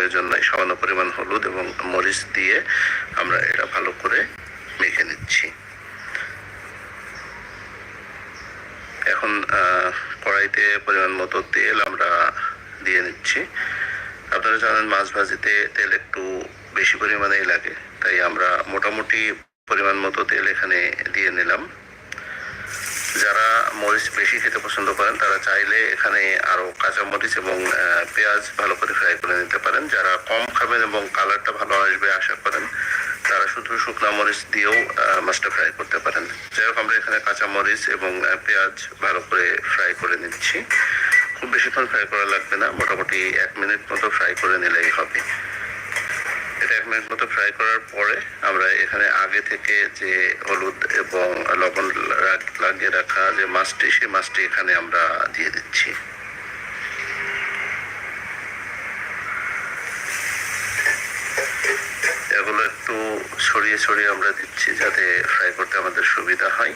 প্রয়োজন নাই সামান্য পরিমাণ হলুদ এবং মরিচ দিয়ে আমরা এটা ভালো করে মেখে নিচ্ছি। এখন কড়াইতে পরিমাণ মতো তেল আমরা দিয়ে নিচ্ছি। আপনারা জানেন মাছ ভাজিতে তেল একটু বেশি পরিমাণেই লাগে, তাই আমরা মোটামুটি পরিমাণ মতো তেল এখানে দিয়ে নিলাম। যারা মরিচ বেশি খেতে পছন্দ করেন, তারা চাইলে এখানে আরও কাঁচা মরিচ এবং পেঁয়াজ ভালো করে ফ্রাই করে নিতে পারেন। যারা কম খাবেন এবং কালারটা ভালো আসবে আশা করেন, তারা শুধু শুকনা মরিচ দিয়েও মাছটা ফ্রাই করতে পারেন। যাই হোক আমরা এখানে কাঁচা মরিচ এবং পেঁয়াজ ভালো করে ফ্রাই করে নিচ্ছি। খুব বেশিক্ষণ ফ্রাই করা লাগবে না, মোটামুটি এক মিনিট মতো ফ্রাই করে নিলেই হবে। এটা এক মিনিট মতো ফ্রাই করার পরে আমরা এখানে আগে থেকে যে হলুদ এবং লবণ লাগিয়ে রাখা যে মাছটি, সেই মাছটি এখানে আমরা দিয়ে দিচ্ছি। এগুলো একটু ছড়িয়ে ছড়িয়ে আমরা দিচ্ছি যাতে ফ্রাই করতে আমাদের সুবিধা হয়।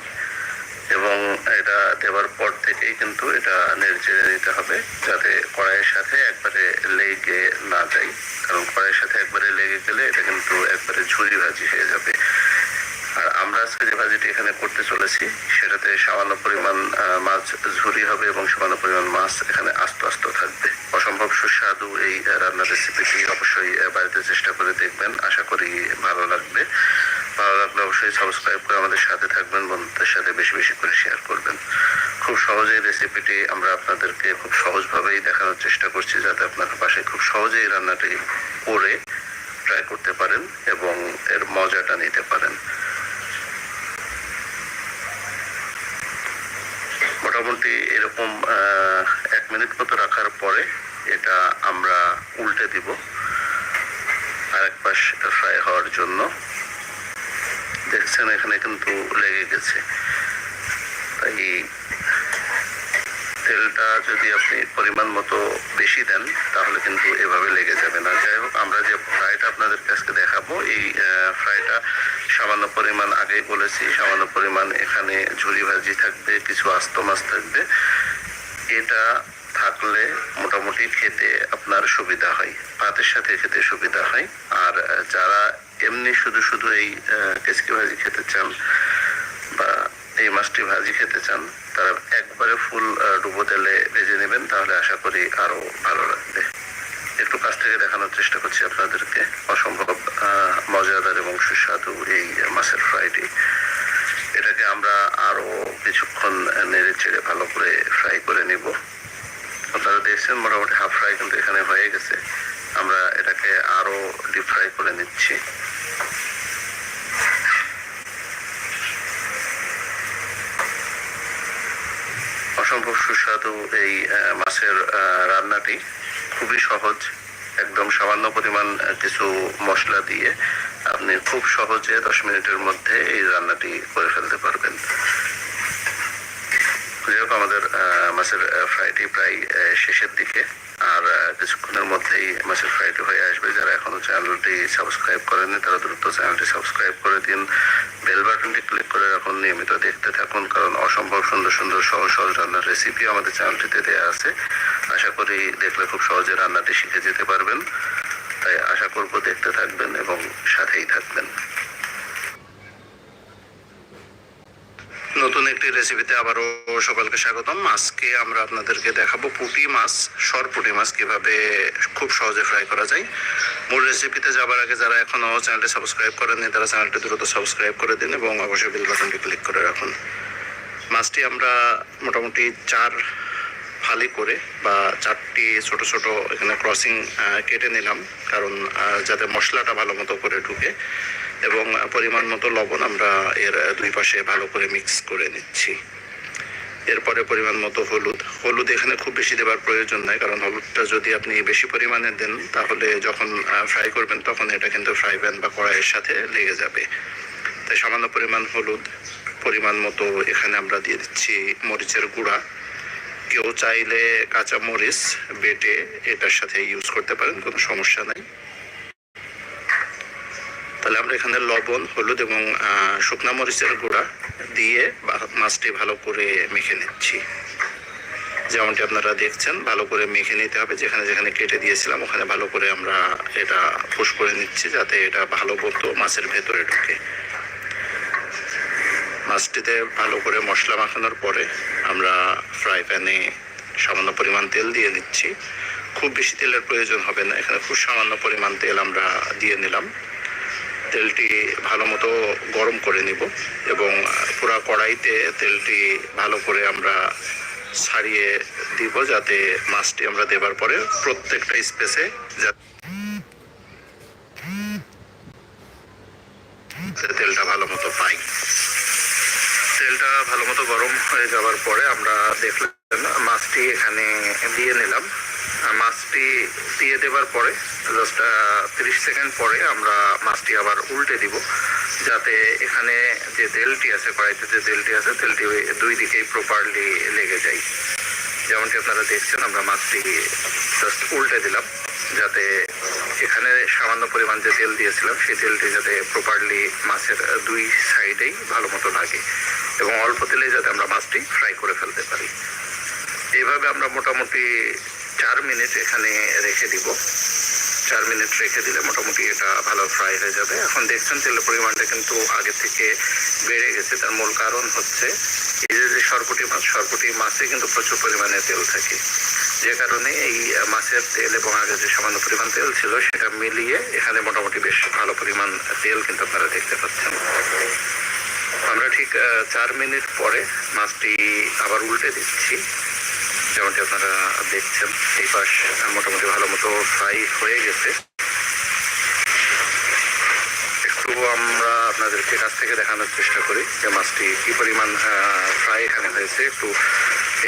এবং এটা দেওয়ার পর থেকেই কিন্তু এটা নেড়ে নিতে হবে যাতে কড়াইয়ের সাথে একবারে লেগে না যায়। কারণ কড়াইয়ের সাথে একবারে লেগে গেলে এটা কিন্তু একবারে ঝুরি ভাজি হয়ে যাবে। আর আমরা আজকে যে ভাজিটি এখানে করতে চলেছি, সেটাতে সামান্য পরিমাণ মাছ ঝুরি হবে এবং সামান্য পরিমাণ মাছ এখানে আস্ত আস্ত থাকবে। অসম্ভব সুস্বাদু এই রান্নার রেসিপিটি অবশ্যই বাড়িতে চেষ্টা করে দেখবেন। আশা করি ভালো লাগবে। ভালো লাগলে অবশ্যই সাবস্ক্রাইব করে আমাদের সাথে থাকবেন, বন্ধুদের সাথে বেশি বেশি করে শেয়ার করবেন। খুব সহজেই রেসিপিটি আমরা আপনাদেরকে খুব সহজভাবেই দেখানোর চেষ্টা করছি, যাতে আপনার পাশে খুব সহজেই রান্নাটি করে ট্রাই করতে পারেন এবং এর মজাটা নিতে পারেন। মোটামুটি এরকম এক মিনিট মতো রাখার পরে এটা আমরা উল্টে দিব। আরেক পাশ ফ্রাই হওয়ার জন্য। দেখছেন, এখানে কিন্তু লেগে গেছে। তাই তেলটা যদি আপনি পরিমাণ মতো বেশি দেন, তাহলে কিন্তু এভাবে লেগে যাবে না। যাই হোক, আমরা যে ফ্রাইটা আপনাদের কাছে দেখাবো, এই ফ্রাইটা সামান্য পরিমাণ আগেই বলেছি, সামান্য পরিমাণ এখানে ঝুরি ভাজি থাকবে, কিছু আস্ত মাছ থাকবে। এটা থাকলে মোটামুটি খেতে আপনার সুবিধা হয়, ভাতের সাথে খেতে সুবিধা হয়। আর যারা এমনি শুধু শুধু এই কেচকি ভাজি খেতে চান বা এই মাছটি ভাজি খেতে চান, তারা একবারে ফুল ডুবো তেলে ভেজে নেবেন, তাহলে আশা করি আরও ভালো লাগবে। একটু কাছ থেকে দেখানোর চেষ্টা করছি আপনাদেরকে। অসম্ভব মজাদার এবং সুস্বাদু এই মাছের ফ্রাইটি। এটাকে আমরা আরও কিছুক্ষণ নেড়ে চেড়ে ভালো করে ফ্রাই করে নিব। আপনারা দেখছেন মোটামুটি হাফ ফ্রাই কিন্তু এখানে হয়ে গেছে। আমরা এটাকে আরও ডিপ ফ্রাই করে নিচ্ছি। অসম্ভব সুস্বাদু এই মাছের রান্নাটি। খুবই সহজ, একদম সামান্য পরিমাণ কিছু মশলা দিয়ে আপনি খুব সহজে দশ মিনিটের মধ্যে এই রান্নাটি করে ফেলতে পারবেন। যাই আমাদের মাছের ফ্রাইটি প্রায় শেষের দিকে। আর কিছুক্ষণের মধ্যেই মাছের ফ্রাইটি হয়ে আসবে। যারা এখনও চ্যানেলটি সাবস্ক্রাইব করেনি তারা দ্রুত চ্যানেলটি সাবস্ক্রাইব করে দিন। বেল বাটনটি ক্লিক করে রাখুন, নিয়মিত দেখতে থাকুন, কারণ অসম্ভব সুন্দর সুন্দর, সহজ সহজ রান্নার রেসিপি আমাদের চ্যানেলটিতে দেওয়া আছে। আশা করি দেখলে খুব সহজে রান্নাটি শিখে যেতে পারবেন। তাই আশা করব দেখতে থাকবেন এবং সাথেই থাকবেন। নতুন একটি রেসিপিতে আবারও সকালকে স্বাগতম। আজকে আমরা আপনাদেরকে দেখাবো পুঁটি মাছ, সর পুঁটি মাছ কীভাবে খুব সহজে ফ্রাই করা যায়। মূল রেসিপিতে যাবার আগে যারা এখনও চ্যানেলটি সাবস্ক্রাইব করেননি, তারা চ্যানেলটি দ্রুত সাবস্ক্রাইব করে দিন এবং অবশ্যই বেল বাটনটি ক্লিক করে রাখুন। মাছটি আমরা মোটামুটি চার ফালি করে বা চারটি ছোট ছোট এখানে ক্রসিং কেটে নিলাম। কারণ যাতে মশলাটা ভালো মতো করে ঢুকে। এবং পরিমাণ মতো লবণ আমরা এর দুই পাশে ভালো করে মিক্স করে নিচ্ছি। এরপরে পরিমাণ মতো হলুদ। হলুদ এখানে খুব বেশি দেওয়ার প্রয়োজন নাই, কারণ হলুদটা যদি আপনি বেশি পরিমাণে দেন, তাহলে যখন ফ্রাই করবেন তখন এটা কিন্তু ফ্রাই প্যান বা কড়াইয়ের সাথে লেগে যাবে। তাই সামান্য পরিমাণ হলুদ, পরিমাণ মতো এখানে আমরা দিয়ে দিচ্ছি মরিচের গুঁড়া। কেউ চাইলে কাঁচা মরিচ বেটে এটার সাথে ইউজ করতে পারেন, কোনো সমস্যা নাই। তাহলে আমরা এখানে লবণ, হলুদ এবং শুকনা মরিচের গুঁড়া দিয়ে মাছটি ভালো করে মেখে নিচ্ছি। যেমনটি আপনারা দেখছেন, ভালো করে মেখে নিতে হবে। যেখানে যেখানে কেটে দিয়েছিলাম, ওখানে ভালো করে আমরা এটা ফুস করে নিচ্ছি যাতে এটা ভালো মতো মাছের ভেতরে ঢুকে। মাছটিতে ভালো করে মশলা মাখানোর পরে আমরা ফ্রাই প্যানে সামান্য পরিমাণ তেল দিয়ে নিচ্ছি। খুব বেশি তেলের প্রয়োজন হবে না। এখানে খুব সামান্য পরিমাণ তেল আমরা দিয়ে নিলাম। তেলটি ভালো মতো গরম করে নিব এবং পুরা কড়াইতে তেলটি ভালো করে আমরা ছাড়িয়ে দিব যাতে মাছটি আমরা দেবার পরে প্রত্যেকটা স্পেসে তেলটা ভালো মতো পাই। তেলটা ভালো মতো গরম হয়ে যাওয়ার পরে আমরা দেখলাম মাছটি এখানে দিয়ে নিলাম। মাছটি দিয়ে দেবার পরে জাস্ট তিরিশ সেকেন্ড পরে আমরা মাছটি আবার উল্টে দিব, যাতে এখানে যে তেলটি আছে, কড়াইতে যে তেলটি আছে, তেলটি দুই দিকেই প্রপারলি লেগে যায়। যেমনটি আপনারা দেখছেন, আমরা মাছটি জাস্ট উল্টে দিলাম, যাতে এখানে সামান্য পরিমাণ যে তেল দিয়েছিলাম, সেই তেলটি যাতে প্রপারলি মাছের দুই সাইডেই ভালো মতো লাগে এবং অল্প তেলে যাতে আমরা মাছটি ফ্রাই করে ফেলতে পারি। এইভাবে আমরা মোটামুটি চার মিনিট এখানে রেখে দিব। চার মিনিট রেখে দিলে মোটামুটি এটা ভালো ফ্রাই হয়ে যাবে। এখন দেখছেন তেলের পরিমাণটা কিন্তু আগে থেকে বেড়ে গেছে। তার মূল কারণ হচ্ছে এই যে সরপুটি মাছ, সরপুটি মাছে কিন্তু প্রচুর পরিমাণে তেল থাকে। যে কারণে এই মাছের তেল এবং আগে যে সামান্য পরিমাণ তেল ছিল, সেটা মিলিয়ে এখানে মোটামুটি বেশ ভালো পরিমাণ তেল কিন্তু আপনারা দেখতে পাচ্ছেন। আমরা ঠিক চার মিনিট পরে মাছটি আবার উল্টে দিচ্ছি। যেমনটি আপনারা দেখছেন, এই পাশ মোটামুটি ভালো মতো ফ্রাই হয়ে গেছে। একটু আমরা আপনাদেরকে কাছ থেকে দেখানোর চেষ্টা করি যে মাছটি কি পরিমাণ ফ্রাই এখানে হয়েছে। একটু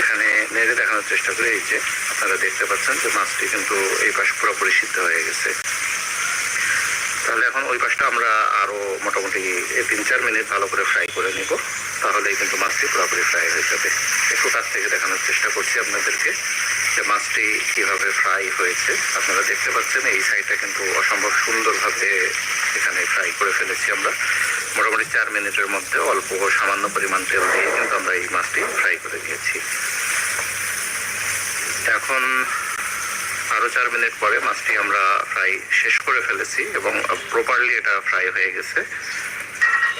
এখানে নেড়ে দেখানোর চেষ্টা করি, এই যে আপনারা দেখতে পাচ্ছেন যে মাছটি কিন্তু এই পাশ পুরোপুরি সিদ্ধ হয়ে গেছে। তাহলে এখন ওই পাশটা আমরা আরও মোটামুটি তিন চার মিনিট ভালো করে ফ্রাই করে নিব। তাহলেই কিন্তু মাছটি পুরোপুরি ফ্রাই হয়ে যাবে। একটু কাছ থেকে দেখানোর চেষ্টা করছি আপনাদেরকে যে মাছটি কীভাবে ফ্রাই হয়েছে। আপনারা দেখতে পাচ্ছেন এই সাইডটা কিন্তু অসম্ভব সুন্দরভাবে এখানে ফ্রাই করে ফেলেছি আমরা। মোটামুটি চার মিনিটের মধ্যে অল্প সামান্য পরিমাণ তেল দিয়ে কিন্তু আমরা এই মাছটি ফ্রাই করে নিয়েছি। এখন আরও চার মিনিট পরে মাছটি আমরা ফ্রাই শেষ করে ফেলেছি এবং প্রপারলি এটা ফ্রাই হয়ে গেছে।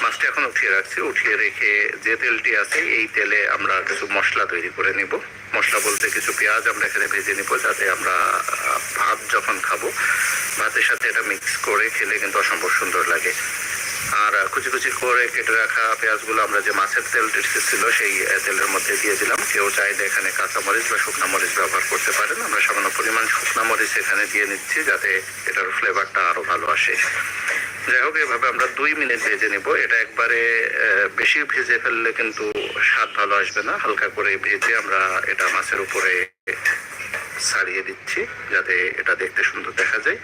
মাছটি এখন উঠিয়ে রাখছি। উঠিয়ে রেখে যে তেলটি আছে, এই তেলে আমরা কিছু মশলা তৈরি করে নিব। মশলা বলতে কিছু পেঁয়াজ আমরা এখানে ভেজে নিব, যাতে আমরা ভাত যখন খাব, ভাতের সাথে এটা মিক্স করে খেলে কিন্তু অসম্ভব সুন্দর লাগে। আর কুচি কুচি করে কেটে রাখা পেঁয়াজগুলো আমরা যে মাছের তেল ছিল সেই তেলের মধ্যে দিয়ে দিলাম। কেউ চাইলে এখানে কাঁচা মরিচ বা শুকনা মরিচ ব্যবহার করতে পারেন। আমরা সামান্য পরিমাণ শুকনা মরিচ এখানে দিয়ে নিচ্ছি, যাতে এটার ফ্লেভারটা আরও ভালো আসে। যাই হোক, এভাবে আমরা দুই মিনিট ভেজে নিব। এটা একবারে বেশি ভেজে ফেললে কিন্তু স্বাদ ভালো আসবে না। হালকা করে ভেজে আমরা এটা মাছের উপরে ছাড়িয়ে দিচ্ছি, যাতে এটা দেখতে সুন্দর দেখা যায়।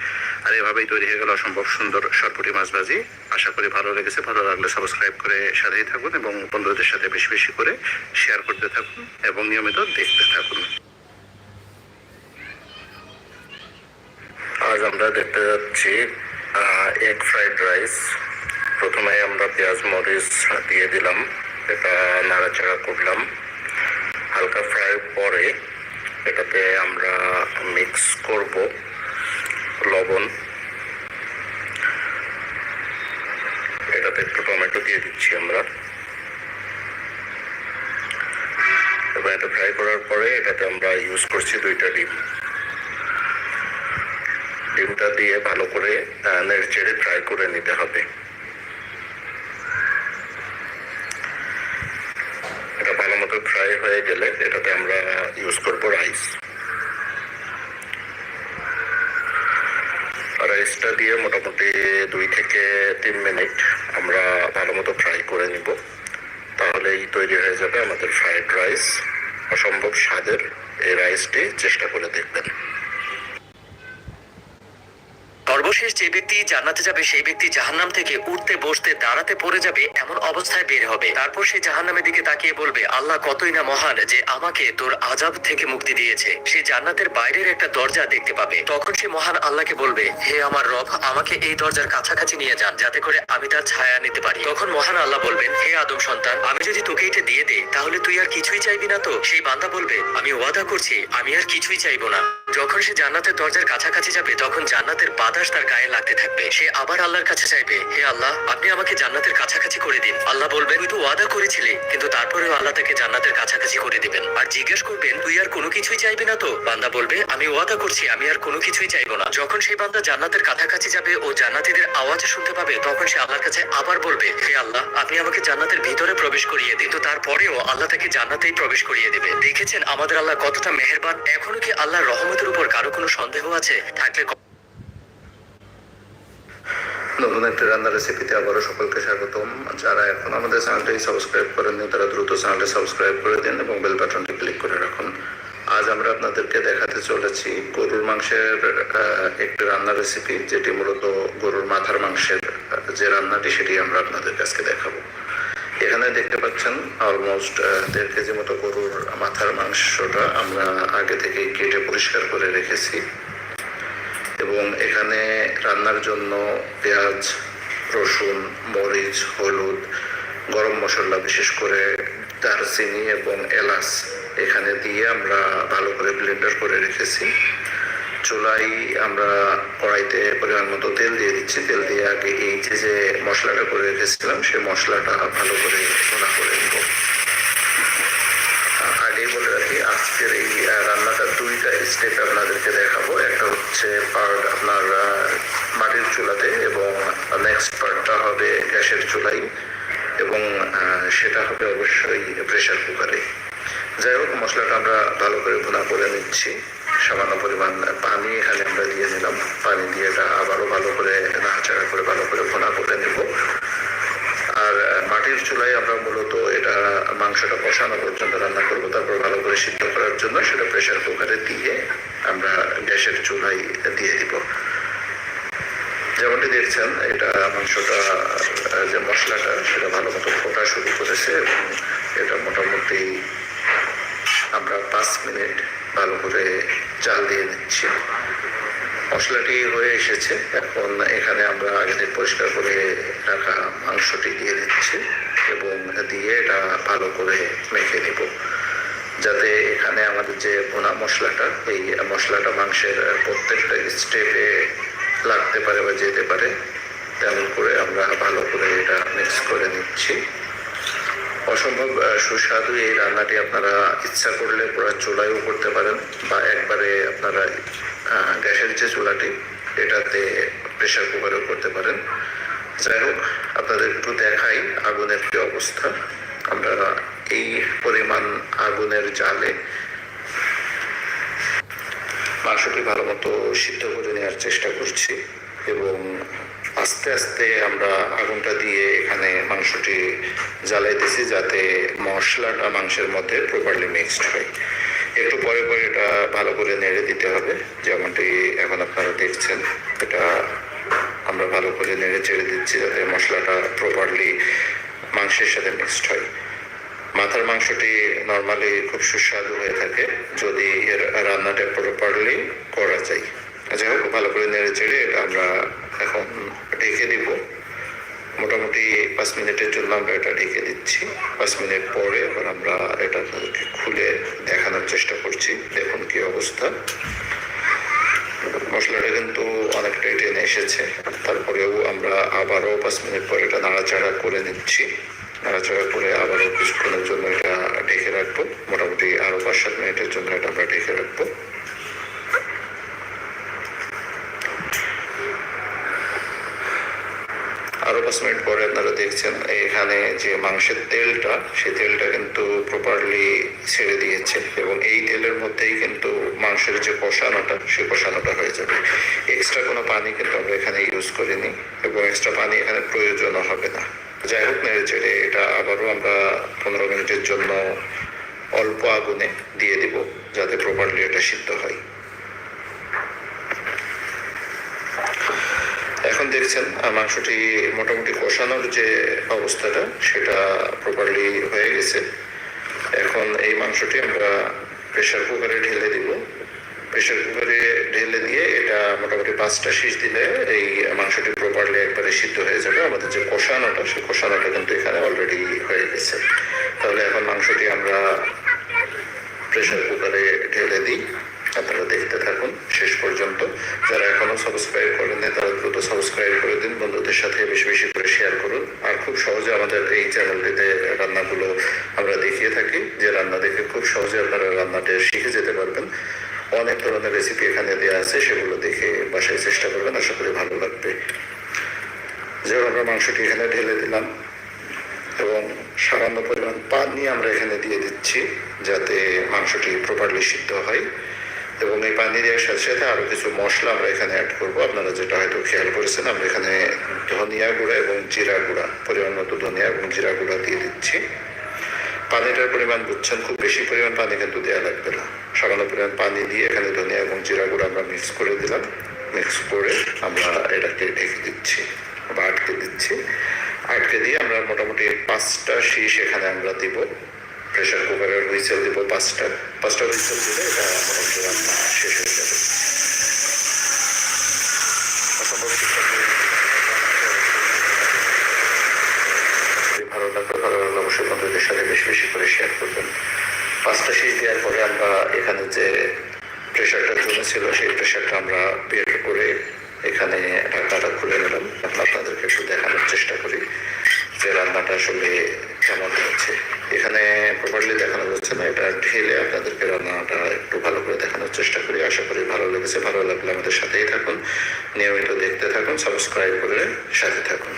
আর এভাবেই তৈরি হয়ে গেল অসম্ভব সুন্দর সরপুটি মাছ ভাজি। আশা করি ভালো লেগেছে। ভালো লাগলে সাবস্ক্রাইব করে সাথেই থাকুন এবং বন্ধুদের সাথে বেশি বেশি করে শেয়ার করতে থাকুন এবং নিয়মিত দেখতে থাকুন। আজ আমরা দেখতে যাচ্ছি এগ ফ্রাইড রাইস প্রথমে আমরা পেঁয়াজ, মরিচ দিয়ে দিলাম। এটা নাড়াচাড়া করলাম। হালকা ফ্রাই পরে এটাতে আমরা মিক্স করব লবণ। এটাতে একটু টমেটো দিয়ে দিচ্ছি আমরা। এবং এটা ফ্রাই করার পরে এটাতে আমরা ইউজ করছি দুইটা ডিম। ডিমটা দিয়ে ভালো করে নেড়ে ফ্রাই করে নিতে হবে। এটা ভালো মতো ফ্রাই হয়ে গেলে এটাতে আমরা ইউজ করব রাইস রাইসটা দিয়ে মোটামুটি দুই থেকে তিন মিনিট আমরা ভালো মতো ফ্রাই করে নিব। তাহলেই তৈরি হয়ে যাবে আমাদের ফ্রাইড রাইস অসম্ভব স্বাদের এই রাইসটি চেষ্টা করে দেখবেন। সর্বশেষ যে ব্যক্তি জান্নাতে যাবে, সেই ব্যক্তি জাহান্নাম থেকে উঠতে, বসতে, দাঁড়াতে, পড়ে যাবে এমন অবস্থায় বের হবে। তারপর সে জাহান্নামের দিকে তাকিয়ে বলবে, আল্লাহ কতই না মহান যে আমাকে তোর আজাব থেকে মুক্তি দিয়েছে। সে জান্নাতের বাইরের একটা দরজা দেখতে পাবে। তখন সে মহান আল্লাহকে বলবে, হে আমার রব, আমাকে এই দরজার কাছাকাছি নিয়ে যান, যাতে করে আমি তার ছায়া নিতে পারি। তখন মহান আল্লাহ বলবেন, হে আদম সন্তান, আমি যদি তোকে এটা দিয়ে দেই, তাহলে তুই আর কিছুই চাইবি না তো? সেই বান্দা বলবে, আমি ওয়াদা করছি, আমি আর কিছুই চাইব না। যখন সে জান্নাতের দরজার কাছাকাছি যাবে, তখন জান্নাতের বাতাস তার গায়ে লাগতে থাকবে। সে আবার আল্লাহর কাছে চাইবে, হে আল্লাহ, আপনি আমাকে জান্নাতের কাছাকাছি করে দিন। আল্লাহ বলবেন, তুই তো ওয়াদা করেছিলি, কিন্তু তারপরেও আল্লাহ তাকে জান্নাতের কাছাকাছি করে দিবেন। আর জিজ্ঞেস করবেন, তুই আর কোনো কিছুই চাইবি না তো? বান্দা বলবে, আমি ওয়াদা করছি, আমি আর কোনো কিছুই চাইব না। যখন সেই বান্দা জান্নাতের কাছাকাছি যাবে ও জান্নাতীদের আওয়াজ শুনতে পাবে, তখন সে আল্লাহর কাছে আবার বলবে, হে আল্লাহ, আপনি আমাকে জান্নাতের ভিতরে প্রবেশ করিয়ে দিন। তো তারপরেও আল্লাহ তাকে জান্নাতেই প্রবেশ করিয়ে দেবে। দেখেছেন আমাদের আল্লাহ কতটা মেহেরবান? এখনও কি আল্লাহর রহমতের উপর কারও কোনো সন্দেহ আছে? থাকলে নতুন একটি রান্নার রেসিপিতে আবারও সকলকে স্বাগতম। যারা এখন আমাদের চ্যানেলটি সাবস্ক্রাইব করেননি, তারা দ্রুত চ্যানেলটি সাবস্ক্রাইব করে দিন এবং বেল বাটনটি ক্লিক করে রাখুন। আজ আমরা আপনাদেরকে দেখাতে চলেছি গরুর মাংসের একটি রান্নার রেসিপি যেটি মূলত গরুর মাথার মাংসের যে রান্নাটি সেটি আমরা আপনাদের কাছে দেখাবো। এখানে দেখতে পাচ্ছেন অলমোস্ট দেড় কেজি মতো গরুর মাথার মাংসটা আমরা আগে থেকে কেটে পরিষ্কার করে রেখেছি। এবং এখানে রান্নার জন্য পেঁয়াজ, রসুন, মরিচ, হলুদ, গরম মশলা বিশেষ করে দারচিনি এবং এলাচ এখানে দিয়ে আমরা ভালো করে ব্লেন্ডার করে রেখেছি। চুলাই আমরা কড়াইতে পরিমাণ মতো তেল দিয়ে দিচ্ছি। তেল দিয়ে আগে এই যে যে মশলাটা করে রেখেছিলাম, সেই মশলাটা ভালো করে ভোনা করে নেব। আগেই বলে আজকের এই রান্নাটা দুইটা স্টেপ আপনাদেরকে দেখাবো। একটা হচ্ছে পার্ট আপনার মাটির চুলাতে এবং নেক্সট পার্টটা হবে গ্যাসের চুলাই এবং সেটা হবে অবশ্যই প্রেশার কুকারে যাই হোক, মশলাটা আমরা ভালো করে ভুনা করে নিচ্ছি। সামান্য পরিমাণ পানি এখানে আমরা দিয়ে নিলাম। পানি দিয়ে এটা আবারও ভালো করে, নাড়াচাড়া করে ভালো করে ভুনা করে নেব। আর মাটির চুলায় আমরা মূলত এটা মাংসটা কষানো পর্যন্ত রান্না করব, তারপর ভালো করে সিদ্ধ করার জন্য সেটা প্রেশার কুকারে দিয়ে আমরা গ্যাসের চুলাই দিয়ে দিব। যেমনটি দেখছেন, এটা মাংসটা যে মশলাটা, সেটা ভালো মতো ফোটা শুরু করেছে এবং এটা মোটামুটি আমরা পাঁচ মিনিট ভালো করে জাল দিয়ে নিচ্ছি মশলাটি হয়ে এসেছে। এখন এখানে আমরা আগে পরিষ্কার করে রাখা মাংসটি দিয়ে দিচ্ছি এবং দিয়ে এটা ভালো করে মেখে নিব। যাতে এখানে আমাদের যে ভুনা মশলাটা, এই মশলাটা মাংসের প্রত্যেকটা স্টেপে লাগতে পারে বা যেতে পারে, তেমন করে আমরা ভালো করে এটা মিক্স করে নিচ্ছি। অসম্ভব সুস্বাদু এই রান্নাটি আপনারা ইচ্ছা করলে পুরো চুলায়ও করতে পারেন বা একবারে আপনারা গ্যাসের যে চুলাটি, এটাতে প্রেশার কুকারেও করতে পারেন। যাই হোক, আপনাদের একটু দেখাই আগুনের কি অবস্থা। আমরা এই পরিমাণ আগুনের জালে মাংসটি ভালো মতো সিদ্ধ করে নেওয়ার চেষ্টা করছি এবং আস্তে আস্তে আমরা আগুনটা দিয়ে এখানে মাংসটি জ্বালাইতেছি যাতে মশলাটা মাংসের মধ্যে প্রপারলি মিক্সড হয়। একটু পরে পরে এটা ভালো করে নেড়ে দিতে হবে। যেমনটি এখন আপনারা দেখছেন, এটা আমরা ভালো করে নেড়ে চেড়ে দিচ্ছি যাতে মশলাটা প্রপারলি মাংসের সাথে মিক্সড হয়। মাথার মাংসটি নর্মালি খুব সুস্বাদু হয়ে থাকে যদি এর রান্নাটা প্রপারলি করা যায়। যাই হোক, ভালো করে নেড়ে চেড়ে এটা আমরা এখন ঢেকে দিব। মোটামুটি পাঁচ মিনিটের জন্য আমরা এটা ঢেকে দিচ্ছি। পাঁচ মিনিট পরে এবার আমরা এটা খুলে দেখানোর চেষ্টা করছি। দেখুন কি অবস্থা। মশলাটা কিন্তু অনেকটাই টেনে এসেছে। তারপরেও আমরা আবারও পাঁচ মিনিট পরে এটা নাড়াচাড়া করে নিচ্ছি। নাড়াচাড়া করে আবারও কিছুক্ষণের জন্য এটা ঢেকে রাখব। মোটামুটি আরও পাঁচ সাত মিনিটের জন্য এটা আমরা ঢেকে রাখব। পাঁচ মিনিট পরে আপনারা দেখছেন, এখানে যে মাংসের তেলটা, সেই তেলটা কিন্তু প্রপারলি ছেড়ে দিয়েছে এবং এই তেলের মধ্যেই কিন্তু মাংসের যে কষানোটা, সেই কষানোটা হয়ে যাবে। এক্সট্রা কোনো পানি কিন্তু আমরা এখানে ইউজ করিনি এবং এক্সট্রা পানি এখানে প্রয়োজনও হবে না। যাই হোক নেড়ে এটা আবারও আমরা পনেরো মিনিটের জন্য অল্প আগুনে দিয়ে দিব যাতে প্রপারলি এটা সিদ্ধ হয়। দেখছেন মাংসটি মোটামুটি কষানোর যে অবস্থাটা, সেটা প্রপারলি হয়ে গেছে। এখন এই মাংসটি আমরা প্রেসার কুকারে ঢেলে দিব। প্রেসার কুকারে ঢেলে দিয়ে এটা মোটামুটি পাঁচটা শীষ দিলে এই মাংসটি প্রপারলি একবারে সিদ্ধ হয়ে যাবে। আমাদের যে কষানোটা, সেই কষানোটা কিন্তু এখানে অলরেডি হয়ে গেছে। তাহলে এখন মাংসটি আমরা প্রেসার কুকারে ঢেলে দিই। আপনারা দেখতে থাকুন। পর্যন্ত। যারা এখনও সাবস্ক্রাইব করেননি তারা দ্রুত সাবস্ক্রাইব করে দিন। বন্ধুদের সাথে বেশি বেশি করে শেয়ার করুন। আর খুব সহজে আমাদের এই চ্যানেলটিতে রান্নাগুলো আমরা দেখিয়ে থাকি। যে রান্না দেখে খুব সহজে আপনারা রান্নাটা শিখে যেতে পারবেন। অনেক ধরনের রেসিপি এখানে দেওয়া আছে, সেগুলো দেখে বাসায় চেষ্টা করবেন। আশা করি ভালো লাগবে। যেমন আমরা মাংসটি এখানে ঢেলে দিলাম। এবং সামান্য পরিমাণ পানি আমরা এখানে দিয়ে দিচ্ছি, যাতে মাংসটি প্রপারলি সিদ্ধ হয়। এবং এই পানি দেওয়ার সাথে সাথে আরও কিছু মশলা আমরা এখানে অ্যাড করব। আপনারা যেটা হয়তো খেয়াল করেছেন, আমরা এখানে ধনিয়া গুঁড়া এবং জিরা গুঁড়া, পরিমাণ মতো ধনিয়া এবং জিরা গুঁড়া দিয়ে দিচ্ছি। পানিটার পরিমাণ বুঝছেন, খুব বেশি পরিমাণ পানি কিন্তু দেওয়া লাগবে না। সামান্য পরিমাণ পানি দিয়ে এখানে ধনিয়া এবং জিরা গুঁড়া আমরা মিক্স করে দিলাম। মিক্স করে আমরা এটাকে ঢেকে দিচ্ছি, বা আটকে দিচ্ছি। আটকে দিয়ে আমরা মোটামুটি পাঁচটা শীষ এখানে আমরা দিব। প্রেশার কুকারের হুইসেল দিব পাঁচটা পাঁচটা হুইসেল দিলে এটা মোটামুটি রান্না শেষ হয়ে যাবে। ভালো লাগবে ভালো লাগলে অবশ্যই বন্ধুদের সাথে বেশি বেশি করে শেয়ার করবেন। পাঁচটা শীষ দেওয়ার পরে আমরা এখানে যে প্রেশারটা জমেছিল সেই প্রেশারটা আমরা বের করে এখানে ঢাকনাটা খুলে নিলাম। আপনাদেরকে একটু দেখানোর চেষ্টা করি যে রান্নাটা আসলে কেমন হচ্ছে এখানে প্রপারলি দেখানো যাচ্ছে না, এটা ঢেলে আপনাদেরকে রান্নাটা একটু ভালো করে দেখানোর চেষ্টা করি। আশা করি ভালো লেগেছে, ভালো লাগলে আমাদের সাথেই থাকুন। নিয়মিত দেখতে থাকুন সাবস্ক্রাইব করে সাথে থাকুন।